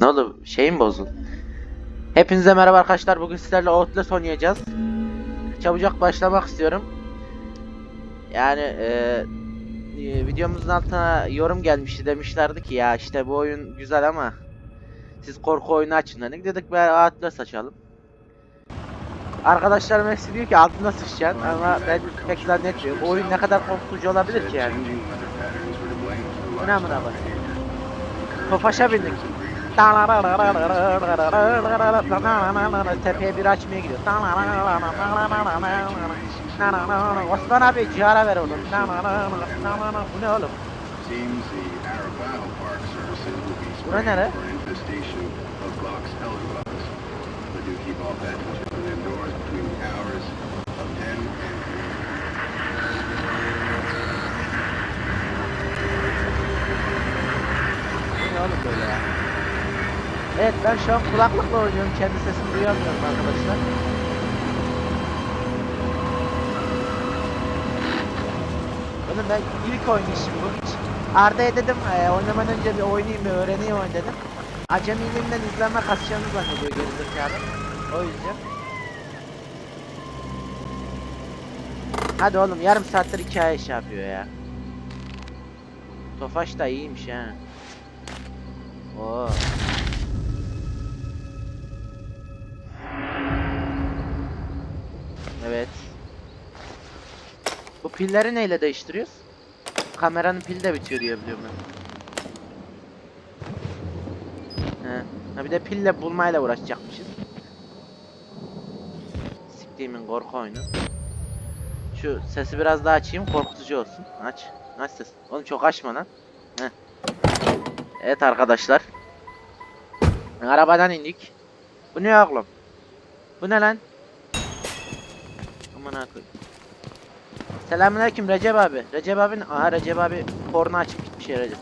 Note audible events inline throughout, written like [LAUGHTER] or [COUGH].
Ne oldu? Şeyim bozuldu. Hepinize merhaba arkadaşlar. Bugün sizlerle Outlast oynayacağız. Çabucak başlamak istiyorum. Yani e, e, videomuzun altına yorum gelmişti demişlerdi ki ya işte bu oyun güzel ama siz korku oyunu açın dedik. Dedik be Outlast açalım. Arkadaşlarım hepsi diyor ki altına sıçacaksın ama ben pek zannetmiyorum. Bu oyun ne kadar korkutucu olabilir ki yani. Amına bak. Tofaşa bindik. Tepeye bir açmaya gidiyor. Osman abi cihara ver oğlum. Bu ne oğlum? Bura nere? for infestation of Box Elderbugs. But do keep all pets and children indoors between the hours of 10 and Bu ne oğlum böyle ya? Evet ben şu an kulaklıkla oynuyorum. Kendi sesimi duyamıyorum arkadaşlar. Oğlum ben ilk oynayışım bu hiç. Arda'ya dedim e, oynamadan önce bir oynayayım bir öğreneyim oyun dedim. Acemiliğimden izlenme kasacağını zannediyor gerizekalı. O yüzden. Hadi oğlum yarım saattir hikaye şey yapıyor ya. Tofaş da iyiymiş ha. Oo. Evet. Bu pilleri neyle değiştiriyoruz? Kameranın pili de bitiyor diye biliyorum ben. Ha bir de pille bulmayla uğraşacakmışız. Siktiğimin korku oyunu. Şu sesi biraz daha açayım korkutucu olsun. Aç. Aç ses. Oğlum çok açma lan. Heh. Evet arkadaşlar. Arabadan indik. Bu ne oğlum? Bu ne lan? Aman akıyım. Selamünaleyküm Recep abi. Recep abi ne- Aha Recep abi porno açıp gitmiş ya Recep.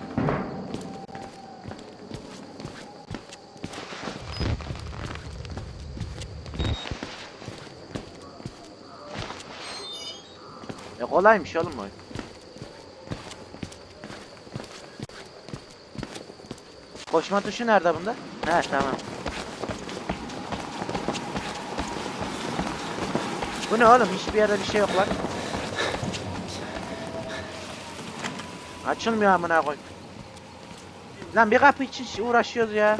Ya kolaymış oğlum oyun. Koşma tuşu nerede bunda? He tamam. Bu ne oğlum? Hiçbir yerde bir şey yok lan. Açılmıyor amına koy. Lan bir kapı için uğraşıyoruz ya.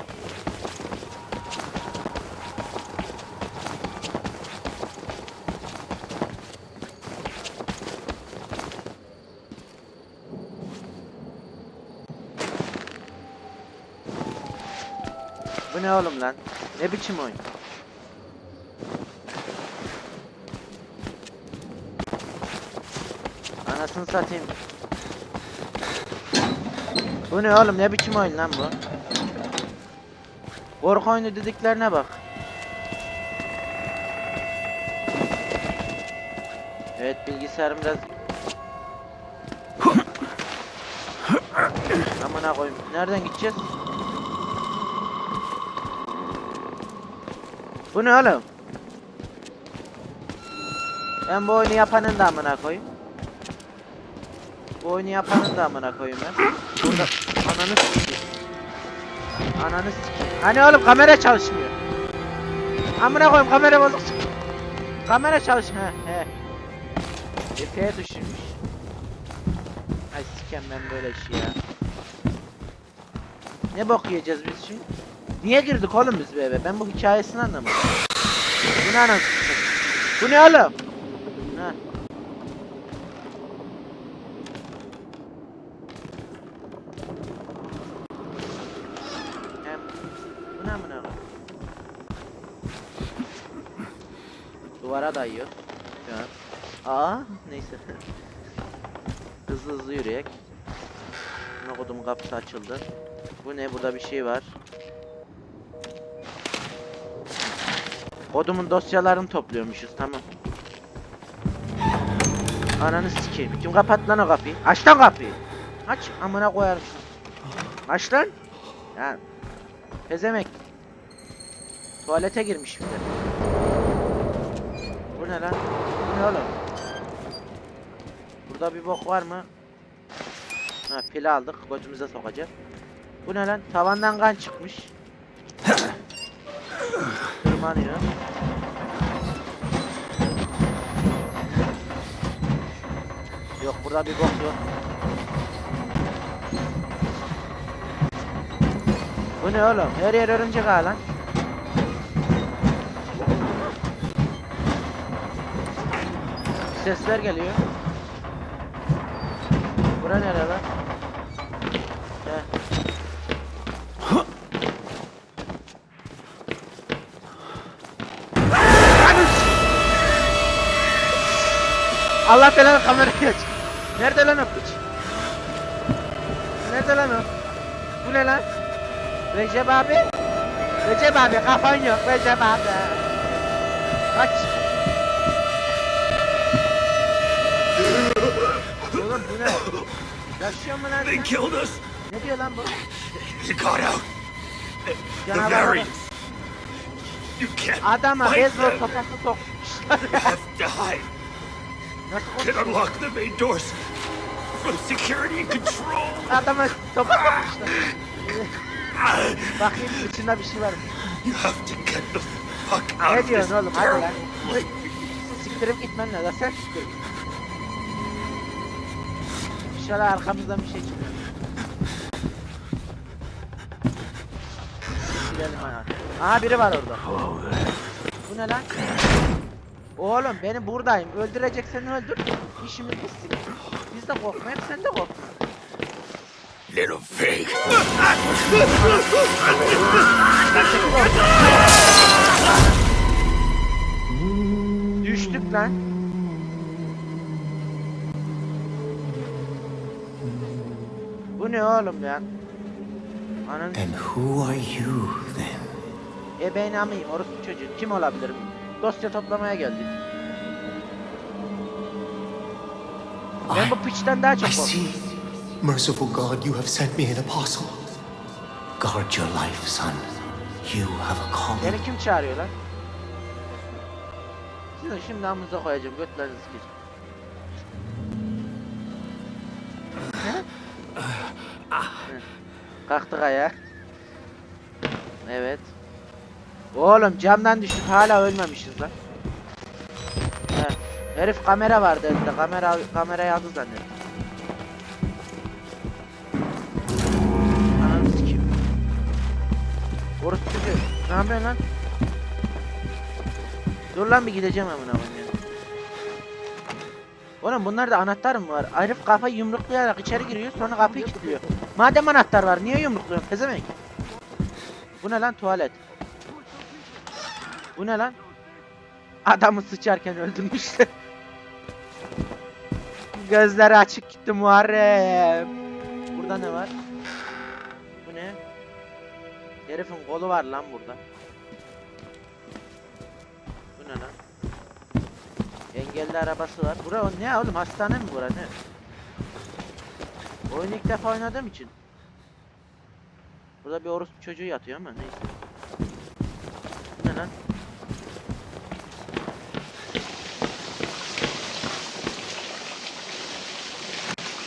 Bu ne oğlum lan? Ne biçim oyun? Anasını satayım. Bu ne oğlum ne biçim oyun lan bu? Korku oyunu dediklerine bak. Evet bilgisayarım biraz Amına koyayım. Nereden gideceğiz? Bu ne oğlum? Ben bu oyunu yapanın da amına koyayım. Bu oyunu yapanın da amına koyayım ben. Burada ananı sikeyim. Ananı sikeyim. Hani oğlum kamera çalışmıyor. Amına koyayım kamera bozuk. Kamera çalışmıyor. He. Epeye düşürmüş. Ay sikem ben böyle işi ya. Ne bok yiyeceğiz biz şimdi? Niye girdik oğlum biz bu eve? Ben bu hikayesini anlamadım. Bu ne anasını? Bu ne oğlum? Bu ne amına koyayım? Duvara dayıyor. Şu an. Aa neyse. [LAUGHS] hızlı hızlı yürüyek. Ne kodum kapısı açıldı. Bu ne? Burada bir şey var. Kodumun dosyalarını topluyormuşuz tamam. Ananı sikeyim. Kim kapat lan o kapıyı? Aç lan kapıyı. Aç amına koyarım. Aç lan. Ya. Pezemek. Tuvalete girmiş bir de. Bu ne lan? Bu ne oğlum? Burada bir bok var mı? Ha pil aldık. Gözümüze sokacak. Bu ne lan? Tavandan kan çıkmış. [COUGHS] tırmanıyor. Yok burada bir bok yok. Bu ne oğlum? Her yer örümcek ağı lan. Sesler geliyor. Bura nere lan? Allah belanı kamerayı aç. Nerede lan o piç? Nerede lan o? Bu ne lan? Recep abi? Recep abi kafan yok Recep abi. Kaç. Oğlum bu ne? Yaşıyor mu lan? They killed us. Ne diyor lan bu? You got out. The variants. You can't Adama them. sopası sokmuşlar. You have to hide. Can unlock the main doors from security control. Adama sopa sokmuşlar. [LAUGHS] Bakayım içinde bir şey var mı? You have to get the fuck out Ne of this diyorsun oğlum? Hadi terrible lan. place. Siktirip gitmen lazım. Sen siktir. İnşallah arkamızdan bir şey çıkıyor. Gidelim ha. Aha biri var orada. Bu ne lan? Oğlum beni buradayım. Öldüreceksen öldür. İşimiz bitsin. Biz de korkmayıp sen de korkma. Little pig. Düştük lan. Bu ne oğlum ya? Ananı And who are you then? E ben amıyım orospu çocuğu. Kim olabilirim? Dosya toplamaya geldik. Ben bu piçten daha çok see. Merciful God, you have sent me an apostle. Guard your life, son. You have a calling. Beni kim çağırıyor lan? Sizin şimdi amınıza koyacağım. Ne? Hı. Kalktık ayağa. Evet. Oğlum camdan düştük hala ölmemişiz lan. He. Herif kamera vardı elinde. Kamera kamerayı aldı zannettim. Ne yapıyorsun lan? Dur lan bir gideceğim amına koyayım ya. Oğlum bunlarda anahtar mı var? Herif kafayı yumruklayarak içeri giriyor sonra kapıyı kilitliyor. Madem anahtar var niye yumrukluyorsun pezevenk? Bu ne lan tuvalet? Bu ne lan? Adamı sıçarken öldürmüşler. Gözleri açık gitti Muharrem. Burada ne var? Herifin kolu var lan burada. Bu ne lan? Engelli arabası var. Bura ne oğlum hastane mi bura ne? Oyunu ilk defa oynadığım için. Burada bir orospu çocuğu yatıyor ama neyse. Bu ne lan?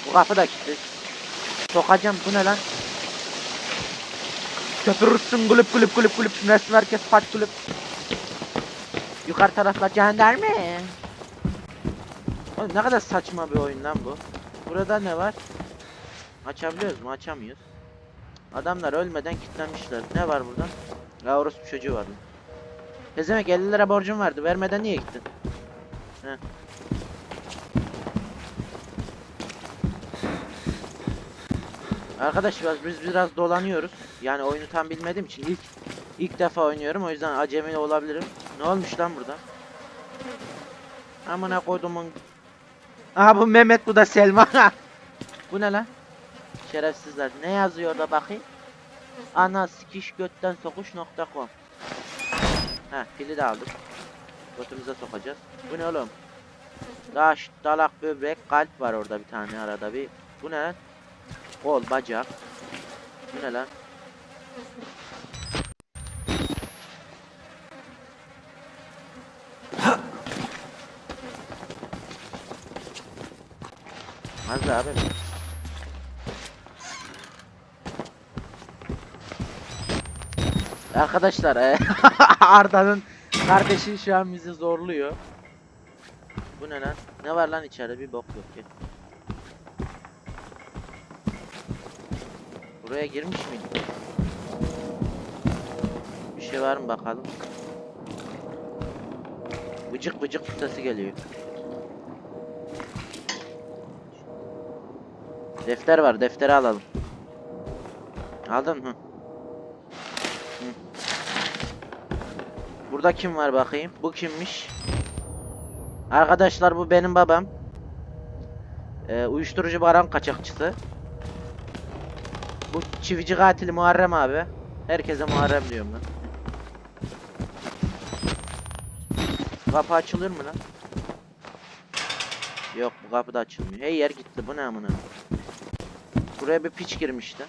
Bu kapı da kilitli. Sokacağım bu ne lan? Köpürürsün gülüp gülüp gülüp gülüp Nersin herkes paç gülüp Yukarı taraflar jandarma Oğlum ne kadar saçma bir oyun lan bu Burada ne var? Açabiliyoruz mu? Açamıyoruz Adamlar ölmeden kilitlenmişler Ne var burada? Ya orospu çocuğu var lan Pezemek 50 lira borcum vardı vermeden niye gittin? Heh. Arkadaş biz, biz biraz dolanıyoruz. Yani oyunu tam bilmediğim için ilk ilk defa oynuyorum o yüzden acemi olabilirim. Ne olmuş lan burada? Amına koydumun. Aha bu Mehmet bu da Selma. [LAUGHS] bu ne lan? Şerefsizler. Ne yazıyor orada bakayım? Ana sikiş götten sokuş.com Ha pili de aldık. Götümüze sokacağız. Bu ne oğlum? Daş, dalak, böbrek, kalp var orada bir tane arada bir. Bu ne lan? Kol, bacak. Bu ne lan? Hadi abi. Arkadaşlar e, [LAUGHS] Arda'nın kardeşi şu an bizi zorluyor. Bu ne lan? Ne var lan içeride? Bir bok yok ki. Buraya girmiş miydik? Bir şey var mı bakalım. Vıcık vıcık sesi geliyor. Defter var, defteri alalım. Aldın mı? Burada kim var bakayım? Bu kimmiş? Arkadaşlar bu benim babam. Ee, uyuşturucu baran kaçakçısı. Bu çivici katili Muharrem abi. Herkese Muharrem diyorum ben. Kapı açılır mı lan? Yok bu kapı da açılmıyor. Hey yer gitti bu ne amına. Buraya bir piç girmişti.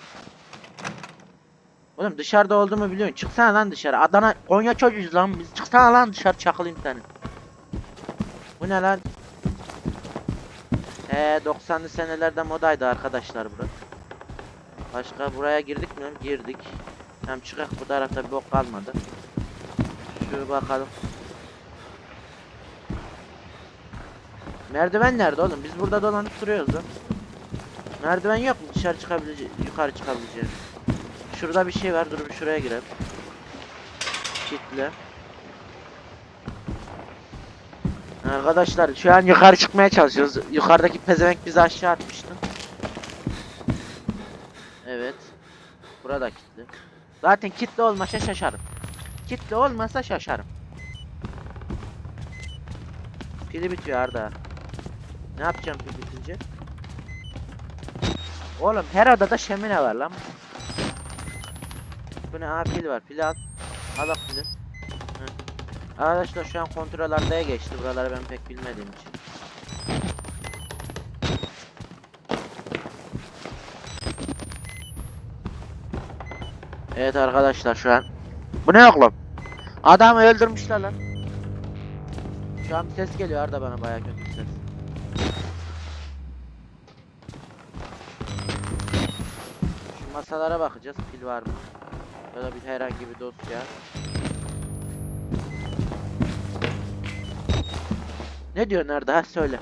Oğlum dışarıda olduğumu biliyorsun. Çıksana lan dışarı. Adana Konya çocuğuyuz lan biz. Çıksana lan dışarı çakılayım seni. Bu ne lan? Ee 90'lı senelerde modaydı arkadaşlar burası. Başka buraya girdik mi? Girdik. Hem çıkak bu tarafta bir bok kalmadı. Şu bakalım. Merdiven nerede oğlum? Biz burada dolanıp duruyoruz lan. Merdiven yok mu? Dışarı çıkabileceğiz, yukarı çıkabileceğiz. Şurada bir şey var. Dur şuraya girelim. Kitle. Arkadaşlar şu an yukarı çıkmaya çalışıyoruz. Yukarıdaki pezevenk bizi aşağı atmıştı. Evet. Kilitli. Zaten kilitli olmasa şaşarım. Kilitli olmasa şaşarım. Pili bitiyor Arda. Ne yapacağım pil bitince? Oğlum her odada şemine var lan. Bu ne? Aa pil var. Pili al. Al bak pili. Arkadaşlar şu an kontrol geçti. Buraları ben pek bilmediğim için. Evet arkadaşlar şu an. Bu ne oğlum? Adamı öldürmüşler lan. Şu an bir ses geliyor Arda bana bayağı kötü bir ses. Şu masalara bakacağız. Pil var mı? Ya da bir herhangi bir dosya. Ne diyor nerede ha söyle.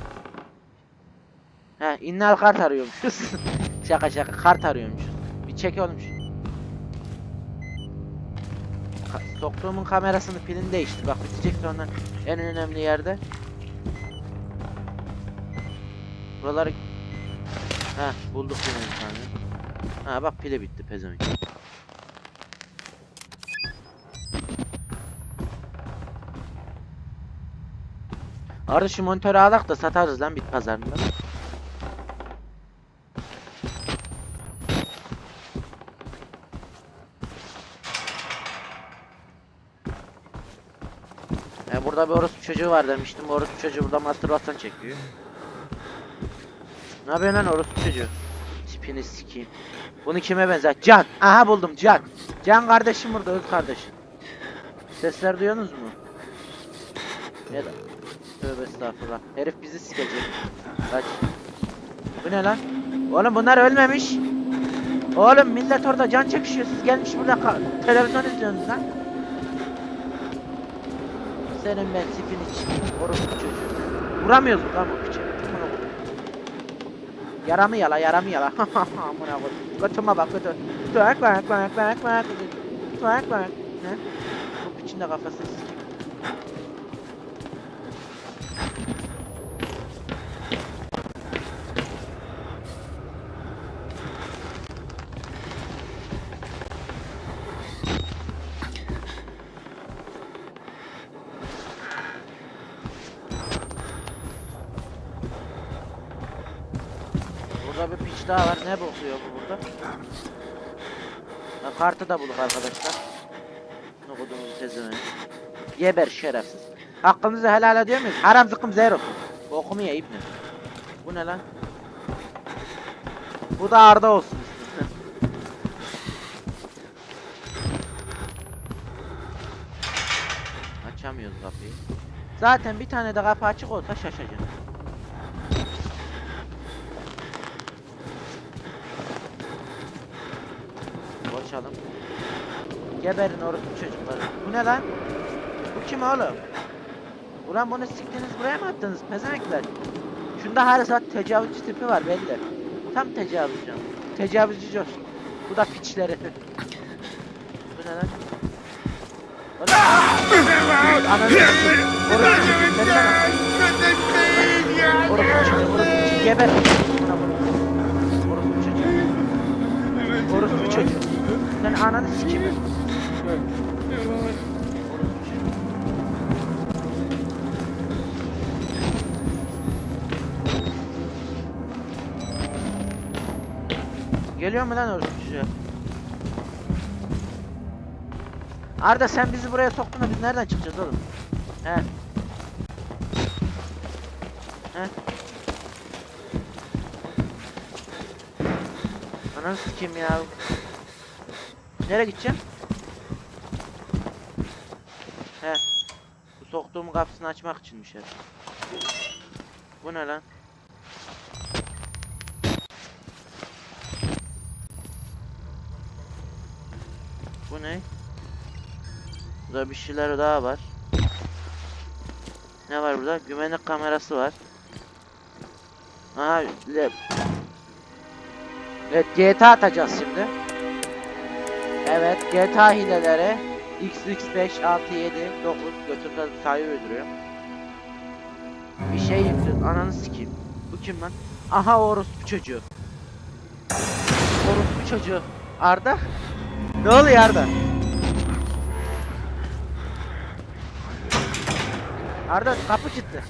He innal kart arıyormuşuz. [LAUGHS] şaka şaka kart arıyormuşuz. Bir çek oğlum Ka- Soktuğumun kamerasını pilini değiştir. Bak bitecek sonra en önemli yerde. Buraları Ha bulduk yine bir tane. Ha bak pili bitti pezevenk. Arada şu monitörü alak da satarız lan bit pazarında. E burada bir orospu çocuğu var demiştim. Orospu çocuğu burada mastürbasyon çekiyor. Ne yapıyorsun lan orospu çocuğu? Tipini sikeyim. Bunu kime benzer? Can. Aha buldum Can. Can kardeşim burada öz kardeşim. Sesler duyuyorsunuz mu? Da... Tövbe estağfurullah. Herif bizi sikecek. Kaç. Bu ne lan? Oğlum bunlar ölmemiş. Oğlum millet orada can çekişiyor. Siz gelmiş burada televizyon izliyorsunuz lan. Senin ben tipini Orospu çocuğu. Vuramıyoruz lan bu piçe. Yaramı yala, yaramı yala. [LAUGHS] Amına koyayım. Götüme bak götü. Bak bak bak bak bak. Bak bak. Ne? Bu piçin de kafasını sikeyim. Piç daha var. Ne bakıyor bu burada? Ha, kartı da bulduk arkadaşlar. Ne kodumun tezini. Geber şerefsiz. Hakkınızı helal ediyor muyuz? Haram zıkkım zero. Bokumu ye ibne. Bu ne lan? Bu da Arda olsun. [LAUGHS] Açamıyoruz kapıyı. Zaten bir tane de kapı açık olsa şaşacağım. Açalım. Geberin orospu çocukları. Bu ne lan? Bu kim oğlum? Ulan bunu siktiniz buraya mı attınız pezenekler? Şunda her saat tecavüzcü tipi var belli. Tam tecavüzcü. Tecavüzcü coşku. Bu da piçleri. Bu ne lan? Ananı. Orospu lan. Orospu çocuğu. Geber. Sen ananı çocuğu. Geliyor mu lan çocuğu? Arda sen bizi buraya soktun da biz nereden çıkacağız oğlum? He. He. Ananı sikeyim ya. Nereye gideceğim? He. Bu soktuğum kapısını açmak içinmiş herhalde. Bu ne lan? Bu ne? Burada bir şeyler daha var. Ne var burada? Güvenlik kamerası var. Aha le... Evet GTA atacağız şimdi. Evet GTA hileleri XX5 6 7 9 götürde sayı öldürüyor. Bir şey yüklüyoruz ananı sikeyim. Bu kim lan? Aha orospu çocuğu. Orospu çocuğu. Arda? Ne oluyor Arda? Arda kapı gitti.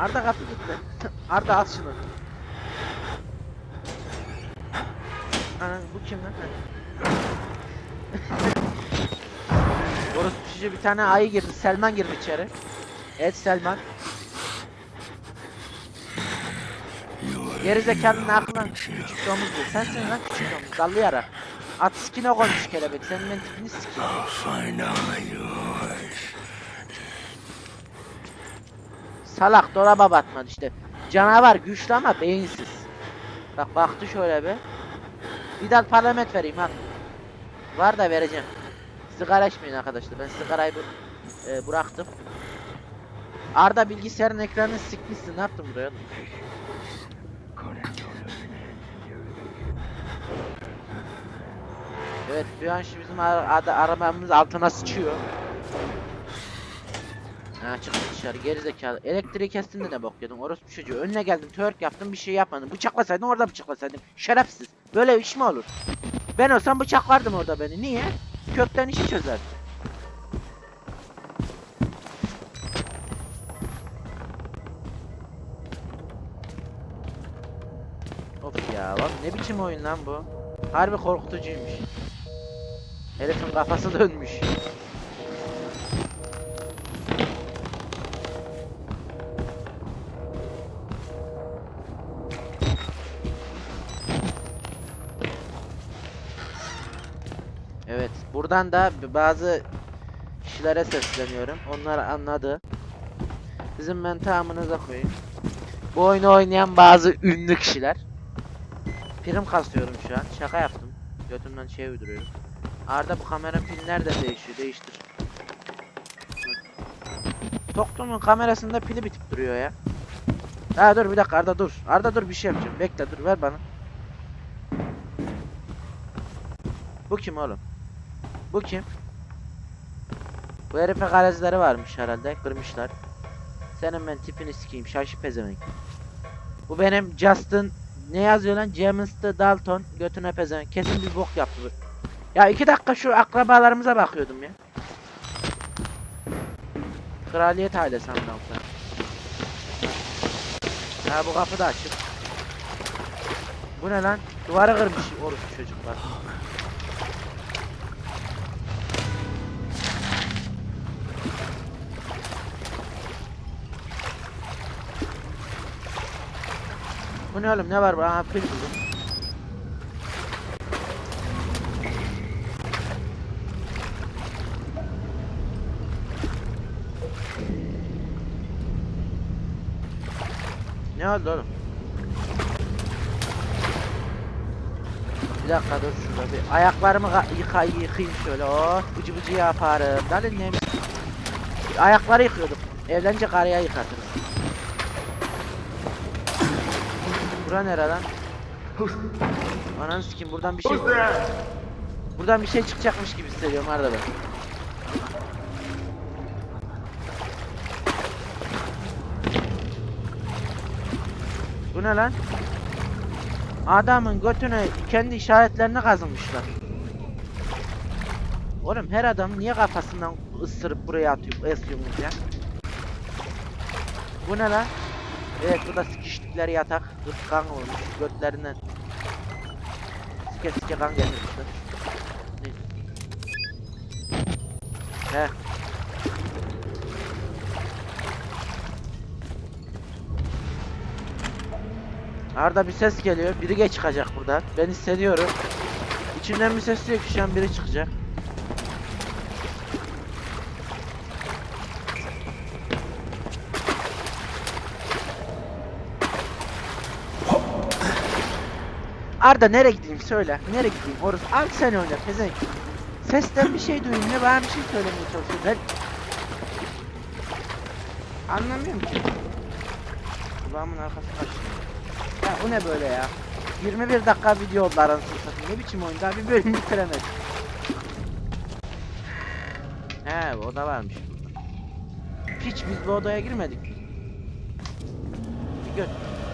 Arda kapı gitti. Arda al şunu. Ana bu kim lan? Orası çocuğu bir tane ayı girdi. Selman girdi içeri. Evet Selman. Geri zekalının aklına küçük domuz bu. Sensin lan küçük domuz. Dallı yara. At sikine koymuş kelebek. Senin ben tipini sikeyim. Salak dolaba batmadı işte. Canavar güçlü ama beyinsiz. Bak baktı şöyle bir. Bir dal parlament vereyim ha. Var da vereceğim. Sigara içmeyin arkadaşlar. Ben sigarayı bu, e, bıraktım. Arda bilgisayarın ekranını sikmişsin. Ne yaptın buraya? Evet bir an bizim ara- ada- arabamız altına sıçıyor. Ha çıktı dışarı geri zekalı. Elektriği kestin de ne bok yedin orospu çocuğu. Önüne geldim twerk yaptım bir şey yapmadın. Bıçaklasaydın orada bıçaklasaydın. Şerefsiz. Böyle iş mi olur? Ben olsam bıçaklardım orada beni. Niye? Kökten işi çözer. Of ya lan ne biçim oyun lan bu? Harbi korkutucuymuş. Herifin kafası dönmüş. Evet, buradan da bazı kişilere sesleniyorum. Onlar anladı. Sizin ben tamamınıza koyayım. Bu oyunu oynayan bazı ünlü kişiler. Prim kasıyorum şu an. Şaka yaptım. Götümden şey uyduruyorum. Arda bu kamera pil nerede değişiyor? Değiştir. Toktumun kamerasında pili bitip duruyor ya. Ha dur bir dakika Arda dur. Arda dur bir şey yapacağım. Bekle dur ver bana. Bu kim oğlum? Bu kim? Bu herife garajları varmış herhalde. Kırmışlar. Senin ben tipini sikeyim. Şaşı pezevenk. Bu benim Justin ne yazıyor lan? James the Dalton götüne pezevenk. Kesin bir bok yaptı bu. Ya iki dakika şu akrabalarımıza bakıyordum ya. Kraliyet ailesi koyayım. Ha bu kapı da açık. Bu ne lan? Duvarı kırmış orospu çocuklar. Bu ne oğlum ne var bu? Aha pil buldum. Ne oldu oğlum? Bir dakika dur şurada bir ayaklarımı yıka yıkayayım şöyle oh bıcı bıcı yaparım. Dalin ne? Ayakları yıkıyordum. Evlenince karıya yıkatırız. Bura nere lan? Ananı sikeyim buradan bir şey Buradan bir şey çıkacakmış gibi hissediyorum arada ben. Bu ne lan? Adamın götüne kendi işaretlerini kazımışlar. Oğlum her adam niye kafasından ısırıp buraya atıyor, esiyormuş ya? Bu ne lan? Evet bu da sikiştikleri yatak. Gırt kan olmuş götlerinden. Sike sike kan. Ne? He. Arada bir ses geliyor. Biri geç çıkacak burada. Ben hissediyorum. İçimden bir ses diyor ki şu an biri çıkacak. Arda nereye gideyim söyle. Nereye gideyim? Orası. Al sen oyna pezevenk. Sesten bir şey duyayım ya bana bir şey söylemeye çalışıyor. Ben... Anlamıyorum ki. Kulağımın arkası kaçtı. Ya bu ne böyle ya? 21 dakika video oldu arasını satayım. Ne biçim oyun daha bir bölüm bitiremedim. He bu oda varmış. Hiç biz bu odaya girmedik. Bir gör.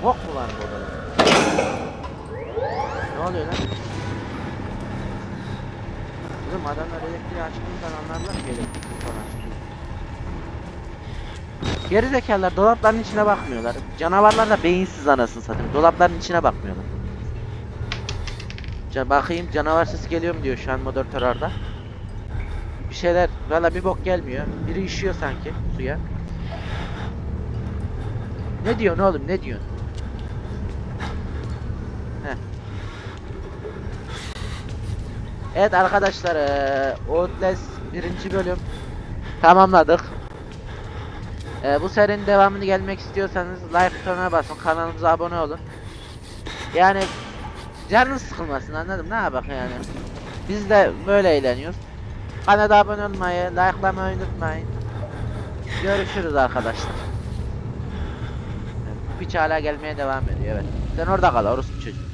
Bok mu var bu odada? Ne oluyor lan? Oğlum adamlar elektriği açtığından anlarlar ki elektriği falan açtığını. Geri zekalar dolapların içine bakmıyorlar. Canavarlar da beyinsiz anasını satayım. Dolapların içine bakmıyorlar. Ca bakayım canavar sesi geliyor mu diyor şu an moderatör orada. Bir şeyler valla bir bok gelmiyor. Biri işiyor sanki suya. Ne diyorsun oğlum ne diyorsun? Heh. Evet arkadaşlar Outlast birinci bölüm tamamladık. Eee, bu serinin devamını gelmek istiyorsanız like butonuna basın kanalımıza abone olun. Yani canınız sıkılmasın anladım ne yapak yani. Biz de böyle eğleniyoruz. Kanala abone olmayı, likelamayı unutmayın. Görüşürüz arkadaşlar. Piç hala gelmeye devam ediyor evet. Sen orada kal orospu çocuk.